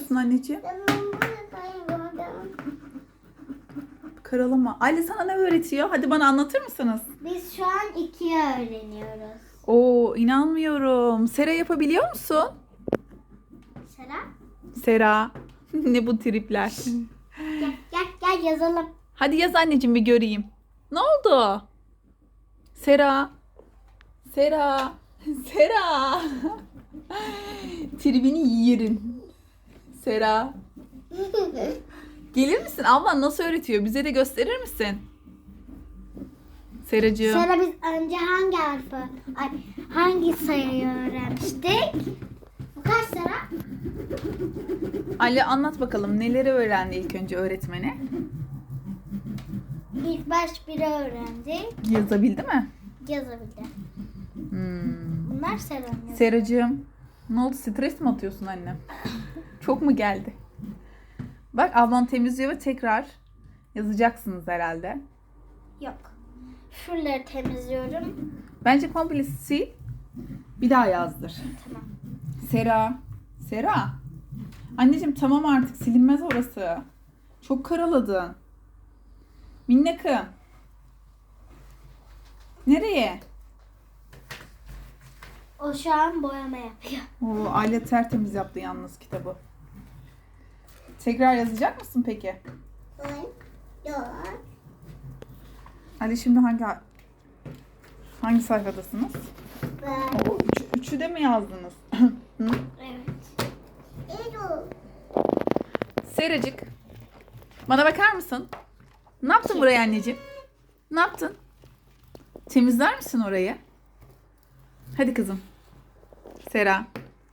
yapıyorsun anneciğim? Karalama. Aile sana ne öğretiyor? Hadi bana anlatır mısınız? Biz şu an ikiye öğreniyoruz. Oo inanmıyorum. Sera yapabiliyor musun? Sera Sera. ne bu tripler? gel gel gel yazalım. Hadi yaz anneciğim bir göreyim. Ne oldu? Sera. Sera. Sera. Tribini yerim. Sera. Gelir misin? Ablan nasıl öğretiyor? Bize de gösterir misin? Seracığım. Sera biz önce hangi harfi, ay, hangi sayıyı öğrenmiştik? Bu kaç Sera? Ali anlat bakalım neleri öğrendi ilk önce öğretmeni? İlk baş biri öğrendik. Yazabildi mi? Yazabildi. Hmm. Bunlar Sera'nın. Seracığım. Ne oldu? Stres mi atıyorsun annem? Çok mu geldi? Bak ablan temizliyor ve tekrar yazacaksınız herhalde. Yok. Şuraları temizliyorum. Bence komple sil. Bir daha yazdır. Tamam. Sera. Sera. Anneciğim tamam artık silinmez orası. Çok karaladın. Minnakım. Nereye? O şu an boyama yapıyor. Oo, aile tertemiz yaptı yalnız kitabı. Tekrar yazacak mısın peki? Yok. Ali şimdi hangi hangi sayfadasınız? Ben. Oo, üçü, üçü de mi yazdınız? Hı? Evet. Edu. Seracık. Bana bakar mısın? Ne yaptın buraya anneciğim? Ne yaptın? Temizler misin orayı? Hadi kızım. Sera.